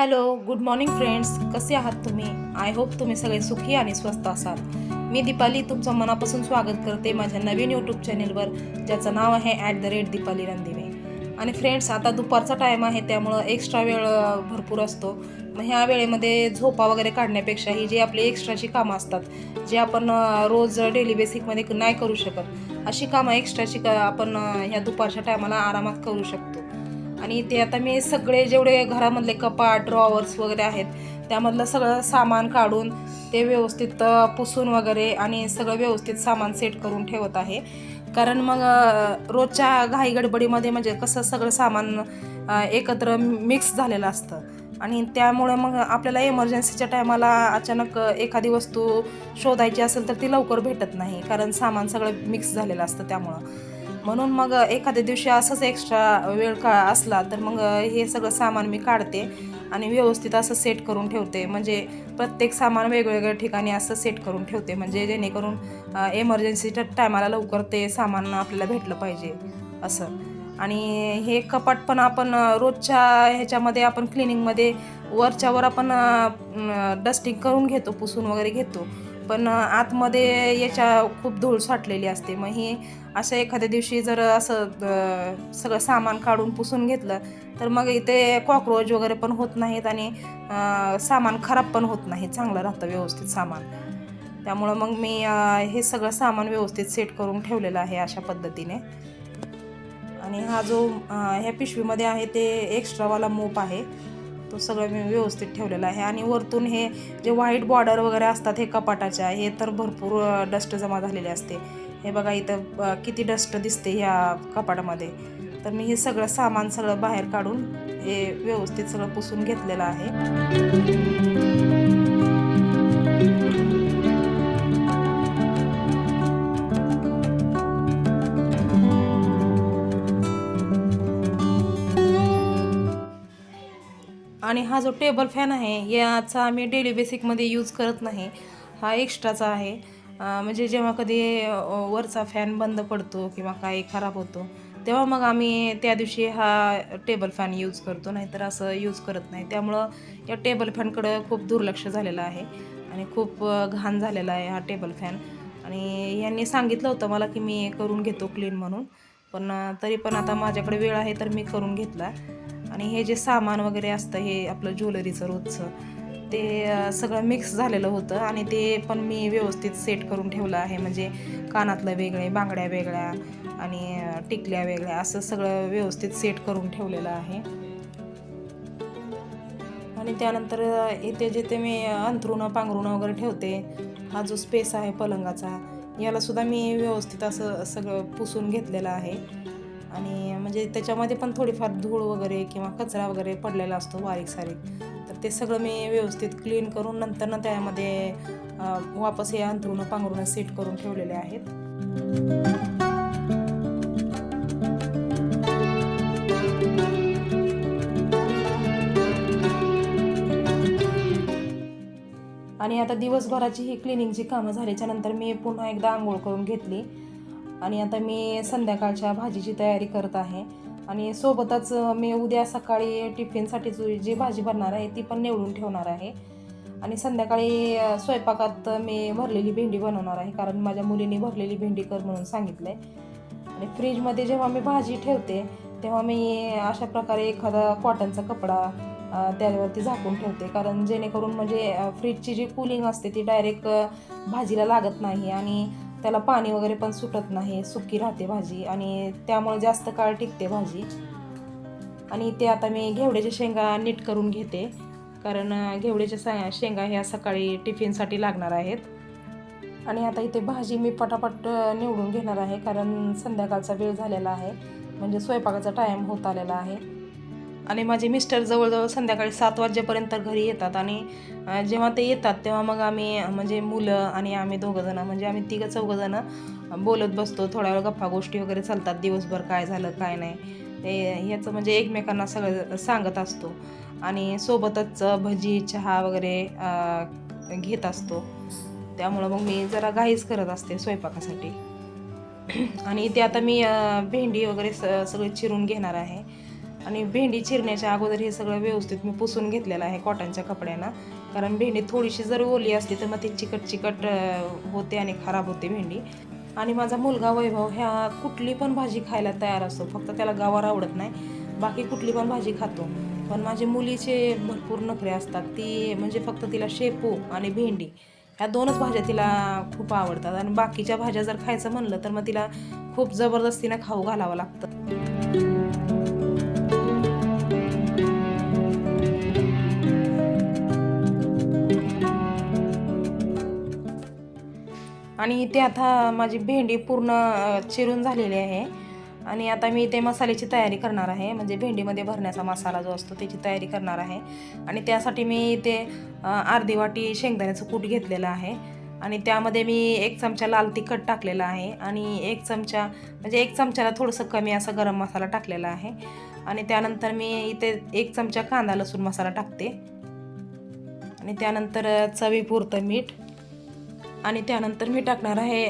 Hello good morning friends. कसे आहात तुम्ही? आय होप तुम्ही सगळे सुखी आणि स्वस्त असाल. मी दीपाली तुमचं मनापासून स्वागत करते माझ्या नवीन यूट्यूब चॅनेलवर ज्याचं नाव आहे at the rate Deepali Randive. आणि फ्रेंड्स आता दुपारचा टाईम आहे त्यामुळं एक्स्ट्रा वेळ भरपूर असतो. मग ह्या वेळेमध्ये झोपा वगैरे काढण्यापेक्षा ही जी आपली एक्स्ट्राची कामं असतात जे आपण रोज डेली बेसिकमध्ये नाही करू शकत अशी कामं एक्स्ट्राची क आपण ह्या दुपारच्या टायमाला आरामात करू शकतो. आणि ते आता मी सगळे जेवढे घरामधले कपाट ड्रॉवर्स वगैरे आहेत त्यामधलं सगळं सामान काढून ते व्यवस्थित पुसून वगैरे आणि सगळं व्यवस्थित सामान सेट करून ठेवत आहे. कारण मग रोजच्या घाईगडबडीमध्ये म्हणजे कसं सगळं सामान एकत्र मिक्स झालेलं असतं. आणि त्यामुळे मग आपल्याला इमर्जन्सीच्या टायमाला अचानक एखादी वस्तू शोधायची असेल तर ती लवकर भेटत नाही कारण सामान सगळं मिक्स झालेलं असतं त्यामुळं. म्हणून मग एखाद्या दिवशी असंच एक्स्ट्रा वेळ का असला तर मग हे सगळं सामान मी काढते आणि व्यवस्थित असं सेट करून ठेवते. म्हणजे प्रत्येक सामान वेगवेगळ्या ठिकाणी असं सेट करून ठेवते. म्हणजे जेणेकरून एमर्जन्सीच्या टायमाला लवकर ते सामान आपल्याला भेटलं पाहिजे असं. आणि हे कपाट पण आपण रोजच्या ह्याच्यामध्ये आपण क्लिनिंगमध्ये वरच्यावर आपण डस्टिंग करून घेतो पुसून वगैरे घेतो. पण आतमध्ये याच्या खूप धूळ साठलेली असते. मग ही असं एखाद्या दिवशी जर असं सगळं सामान काढून पुसून घेतलं तर मग इथे कॉक्रोच वगैरे पण होत नाहीत आणि सामान खराब पण होत नाही. चांगलं राहतं व्यवस्थित सामान. त्यामुळं मग मी हे सगळं सामान व्यवस्थित सेट करून ठेवलेलं आहे अशा पद्धतीने. आणि हा जो ह्या पिशवीमध्ये आहे ते एक्स्ट्रावाला मोप आहे. तो सगळं मी व्यवस्थित ठेवलेला आहे. आणि वरतून हे जे व्हाईट बॉर्डर वगैरे असतात हे कपाटाच्या हे तर भरपूर डस्ट जमा झालेले असते. हे बघा इथं किती डस्ट दिसते ह्या कपाटामध्ये. तर मी हे सगळं सामान सगळं बाहेर काढून हे व्यवस्थित सगळं पुसून घेतलेलं आहे. आणि हा जो टेबल फॅन आहे याचा आम्ही डेली बेसिकमध्ये यूज करत नाही. हा एक्स्ट्राचा आहे. म्हणजे जेव्हा कधी वरचा फॅन बंद पडतो किंवा काही खराब होतो तेव्हा मग आम्ही त्या दिवशी हा टेबल फॅन यूज करतो. नाहीतर असं यूज करत नाही. त्यामुळं या टेबल फॅनकडं खूप दुर्लक्ष झालेलं आहे आणि खूप घाण झालेला आहे हा टेबल फॅन आणि यांनी सांगितलं होतं मला की मी करून घेतो क्लीन म्हणून. पण तरी पण आता माझ्याकडे वेळ आहे तर मी करून घेतला. आणि हे जे सामान वगैरे असतं हे आपलं ज्वेलरीचं रोजचं ते सगळं मिक्स झालेलं होतं आणि ते पण मी व्यवस्थित सेट करून ठेवलं आहे. म्हणजे कानातलं वेगळे बांगड्या वेगळ्या आणि टिकल्या वेगळ्या असं सगळं व्यवस्थित सेट करून ठेवलेलं आहे. आणि त्यानंतर इथे जिथे मी अंथरुणं पांघरुणं वगैरे ठेवते हा जो स्पेस आहे पलंगाचा यालासुद्धा मी व्यवस्थित असं सगळं पुसून घेतलेलं आहे. आणि म्हणजे त्याच्यामध्ये पण थोडीफार धूळ वगैरे किंवा कचरा वगैरे पडलेला असतो बारीक सारीक. तर ते सगळं मी व्यवस्थित क्लीन करून नंतर ना त्यामध्ये वापस हे अंथरुणं पांघरुणं सेट करून ठेवलेले आहेत. आणि आता दिवसभराची ही क्लिनिंगची कामं झाल्याच्यानंतर मी पुन्हा एकदा आंघोळ करून घेतली. आणि आता मी संध्याकाळच्या भाजीची तयारी करत आहे. आणि सोबतच मी उद्या सकाळी टिफिनसाठी जी भाजी बनणार आहे ती पण निवडून ठेवणार आहे. आणि संध्याकाळी स्वयंपाकात मी भरलेली भेंडी बनवणार आहे कारण माझ्या मुलीने भरलेली भेंडी कर म्हणून सांगितलं आहे आणि फ्रीजमध्ये जेव्हा मी भाजी ठेवते तेव्हा मी अशा प्रकारे एखादा कॉटनचा कपडा त्यावरती झाकून ठेवते. कारण जेणेकरून म्हणजे फ्रीजची जी कूलिंग असते ती डायरेक्ट भाजीला लागत नाही. आणि त्याला पाणी वगैरे पण सुटत नाही सुकी राहते भाजी आणि त्यामुळे जास्त काळ टिकते भाजी. आणि ते आता मी घेवड्याच्या शेंगा नीट करून घेते कारण घेवड्याच्या सा शेंगा ह्या सकाळी टिफिनसाठी लागणार आहेत. आणि आता इथे भाजी मी पटापट निवडून घेणार आहे कारण संध्याकाळचा वेळ झालेला आहे म्हणजे स्वयंपाकाचा टाईम होत आलेला आहे. आणि माझे मिस्टर जवळजवळ संध्याकाळी सात वाजेपर्यंत घरी येतात आणि जेव्हा ते येतात तेव्हा मग आम्ही म्हणजे मुलं आणि आम्ही दोघंजणं म्हणजे आम्ही तिघं चौघंजणं बोलत बसतो. थोड्या वेळ गप्पा गोष्टी वगैरे चालतात. दिवसभर काय झालं काय नाही. ते ह्याचं म्हणजे एकमेकांना सगळं सांगत असतो. आणि सोबतच भजी चहा वगैरे घेत असतो. त्यामुळं मग मी जरा घाईच करत असते स्वयंपाकासाठी. आणि इथे आता मी भेंडी वगैरे स सगळे चिरून घेणार आहे. आणि भेंडी चिरण्याच्या अगोदर हे सगळं व्यवस्थित मी पुसून घेतलेलं आहे कॉटनच्या कपड्यानं. कारण भेंडी थोडीशी जर ओली असली तर मग ती चिकट चिकट होते आणि खराब होते भेंडी. आणि माझा मुलगा वैभव ह्या कुठली पण भाजी खायला तयार असतो. फक्त त्याला गावार आवडत नाही. बाकी कुठली पण भाजी खातो. पण माझे मुलीचे भरपूर नखरे असतात. ती म्हणजे फक्त तिला शेपू आणि भेंडी ह्या दोनच भाज्या तिला खूप आवडतात. आणि बाकीच्या भाज्या जर खायचं म्हणलं तर मग तिला खूप जबरदस्तीनं खाऊ घालावं लागतं. आणि इथे आता माझी भेंडी पूर्ण चिरून झालेली आहे. आणि आता मी इथे मसाल्याची तयारी करणार आहे. म्हणजे भेंडीमध्ये भरण्याचा मसाला जो असतो त्याची तयारी करणार आहे. आणि त्यासाठी मी इथे अर्धी वाटी शेंगदाण्याचं कूट घेतलेलं आहे. आणि त्यामध्ये मी एक चमचा लाल तिखट टाकलेला आहे. आणि एक चमचा म्हणजे एक चमच्याला थोडंसं कमी असा गरम मसाला टाकलेला आहे. आणि त्यानंतर मी इथे एक चमचा कांदा लसूण मसाला टाकते. आणि त्यानंतर चवीपुरतं मीठ. आणि त्यानंतर मी टाकणार आहे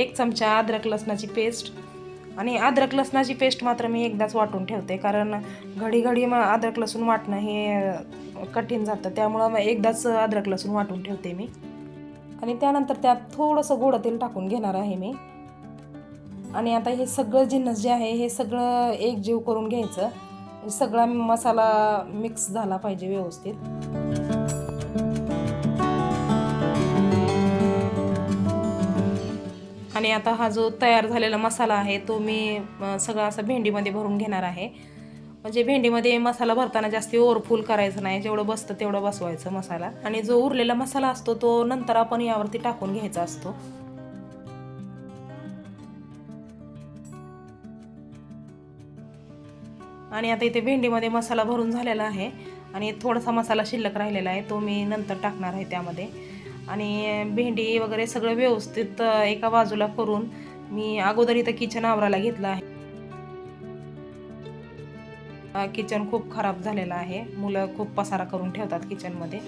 एक चमचा अद्रक लसणाची पेस्ट. आणि अद्रक लसणाची पेस्ट मात्र मी एकदाच वाटून ठेवते कारण घडी घडी मग अद्रक लसूण वाटणं हे कठीण जातं. त्यामुळं मग एकदाच अद्रक लसूण वाटून ठेवते मी. आणि त्यानंतर त्यात थोडंसं गोड तेल टाकून घेणार आहे मी. आणि आता हे सगळं जिन्नस जे आहे हे सगळं एकजीव करून घ्यायचं. सगळा मसाला मिक्स झाला पाहिजे व्यवस्थित. आणि आता हा जो तयार झालेला मसाला आहे तो मी सगळा असा भेंडीमध्ये भरून घेणार आहे. म्हणजे भेंडीमध्ये मसाला भरताना जास्ती ओव्हरफुल करायचं नाही जेवढं बसतं तेवढं बसवायचं मसाला. आणि जो उरलेला मसाला असतो तो नंतर आपण यावरती टाकून घ्यायचा असतो. आणि आता इथे भेंडीमध्ये मसाला भरून झालेला आहे. आणि थोडासा मसाला शिल्लक राहिलेला आहे तो मी नंतर टाकणार आहे त्यामध्ये. आणि भेंडी वगैरे सगळं व्यवस्थित एका बाजूला करून मी अगोदर इथं किचन आवराला घेतलं आहे. किचन खूप खराब झालेलं आहे. मुलं खूप पसारा करून ठेवतात किचनमध्ये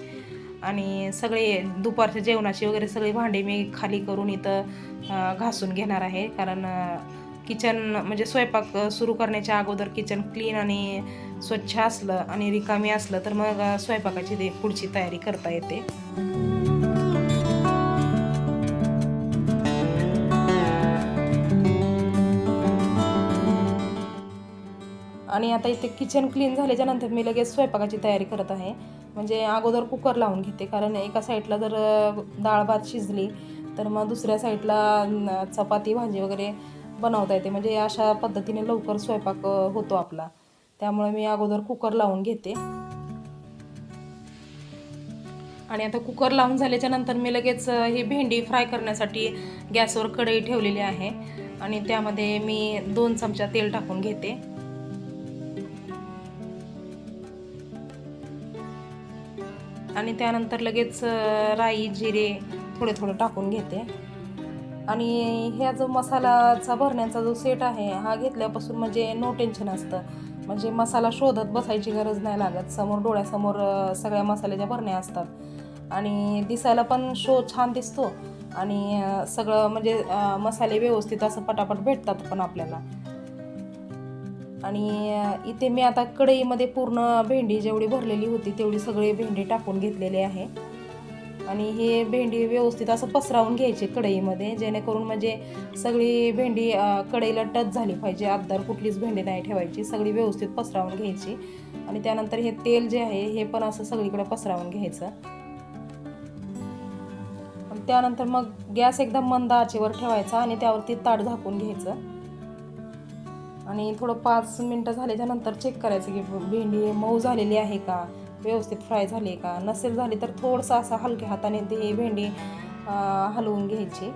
आणि सगळे दुपारच्या जेवणाची वगैरे सगळी भांडी मी खाली करून इथं घासून घेणार आहे. कारण किचन म्हणजे स्वयंपाक सुरू करण्याच्या अगोदर किचन क्लीन आणि स्वच्छ असलं आणि रिकामी असलं तर मग स्वयंपाकाची ते पुढची तयारी करता येते. आणि आता इथे किचन क्लीन झाल्याच्यानंतर मी लगेच स्वयंपाकाची तयारी करत आहे. म्हणजे अगोदर कुकर लावून घेते कारण एका साईडला जर डाळ भात शिजली तर मग दुसऱ्या साईडला चपाती भाजी वगैरे बनवता येते. म्हणजे अशा पद्धतीने लवकर स्वयंपाक होतो आपला. त्यामुळे मी अगोदर कुकर लावून घेते. आणि आता कुकर लावून झाल्याच्यानंतर मी लगेच ही भेंडी फ्राय करण्यासाठी गॅसवर कढई ठेवलेली आहे. आणि त्यामध्ये मी दोन चमचा तेल टाकून घेते. आणि त्यानंतर लगेच राई जिरे थोडे थोडे टाकून घेते. आणि ह्या जो मसालाचा भरण्याचा जो सेट आहे हा घेतल्यापासून म्हणजे नो टेन्शन असतं. म्हणजे मसाला शोधत बसायची गरज नाही लागत. समोर डोळ्यासमोर सगळ्या मसाल्याच्या भरण्या असतात. आणि दिसायला पण शो छान दिसतो. आणि सगळं म्हणजे मसाले व्यवस्थित असं पटापट भेटतात पण आपल्याला. आणि इथे मी आता कढईमध्ये पूर्ण भेंडी जेवढी भरलेली होती तेवढी सगळी भेंडी टाकून घेतलेली आहे. आणि हे भेंडी व्यवस्थित असं पसरावून घ्यायची कढईमध्ये जेणेकरून म्हणजे सगळी भेंडी कढईला टच झाली पाहिजे अद्दर कुठलीच भेंडी नाही ठेवायची सगळी व्यवस्थित पसरावून घ्यायची. आणि त्यानंतर हे तेल जे आहे हे पण असं सगळीकडे पसरावून घ्यायचं. आणि त्यानंतर मग गॅस एकदम मंद आचेवर ठेवायचा आणि त्यावरती ताट झाकून घ्यायचं. आणि थोडं पाच मिनटं झाल्याच्यानंतर चेक करायचं की भेंडी मऊ झालेली आहे का? व्यवस्थित फ्राय झाली आहे का? नसेल झाली तर थोडंसं असं हलक्या हाताने ती भेंडी हलवून घ्यायची.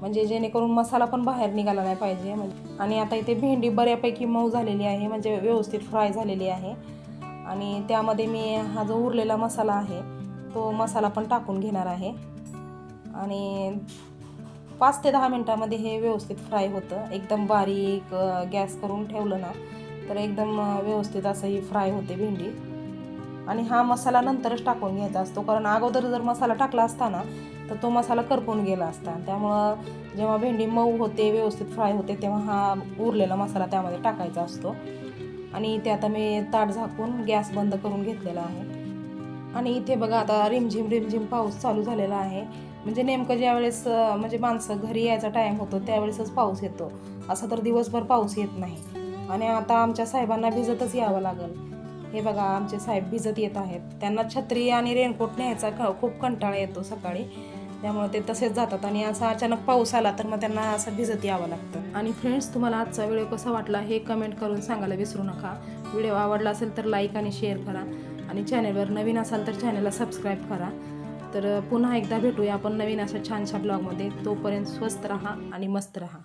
म्हणजे जेणेकरून मसाला पण बाहेर निघाला नाही पाहिजे. म्हणजे आणि आता इथे भेंडी बऱ्यापैकी मऊ झालेली आहे म्हणजे व्यवस्थित फ्राय झालेली आहे. आणि त्यामध्ये मी हा जो उरलेला मसाला आहे तो मसाला पण टाकून घेणार आहे. आणि पाच ते दहा मिनटामध्ये हे व्यवस्थित फ्राय होतं. एकदम बारीक गॅस करून ठेवलं ना तर एकदम व्यवस्थित असं ही फ्राय होते भेंडी. आणि हा मसाला नंतरच टाकून घ्यायचा असतो कारण अगोदर जर मसाला टाकला असता ना तर तो मसाला करपून गेला असता. त्यामुळं जेव्हा भेंडी मऊ होते व्यवस्थित फ्राय होते तेव्हा हा उरलेला मसाला त्यामध्ये टाकायचा असतो. आणि ते आता मी ताट झाकून गॅस बंद करून घेतलेला आहे. आणि इथे बघा आता रिमझिम रिमझिम पाऊस चालू झालेला आहे. म्हणजे नेमकं ज्यावेळेस म्हणजे माणसं घरी यायचा टाईम होतो त्यावेळेसच पाऊस येतो. असा तर दिवसभर पाऊस येत नाही. आणि आता आमच्या साहेबांना भिजतच यावं लागेल. हे बघा आमचे साहेब भिजत येत आहेत. त्यांना छत्री आणि रेनकोट न्यायचा क- खूप कंटाळा येतो सकाळी. त्यामुळे ते तसेच जातात. आणि असा अचानक पाऊस आला तर मग त्यांना असं भिजत यावं लागतं. आणि फ्रेंड्स तुम्हाला आजचा व्हिडिओ कसा वाटला हे कमेंट करून सांगायला विसरू नका. व्हिडिओ आवडला असेल तर लाईक आणि शेअर करा. आणि चॅनेलवर नवीन असाल तर चॅनलला सबस्क्राईब करा. तर पुन्हा एकदा भेटूया आपण नवीन अशा छानशा ब्लॉगमध्ये तोपर्यंत स्वस्त राहा आणि मस्त राहा.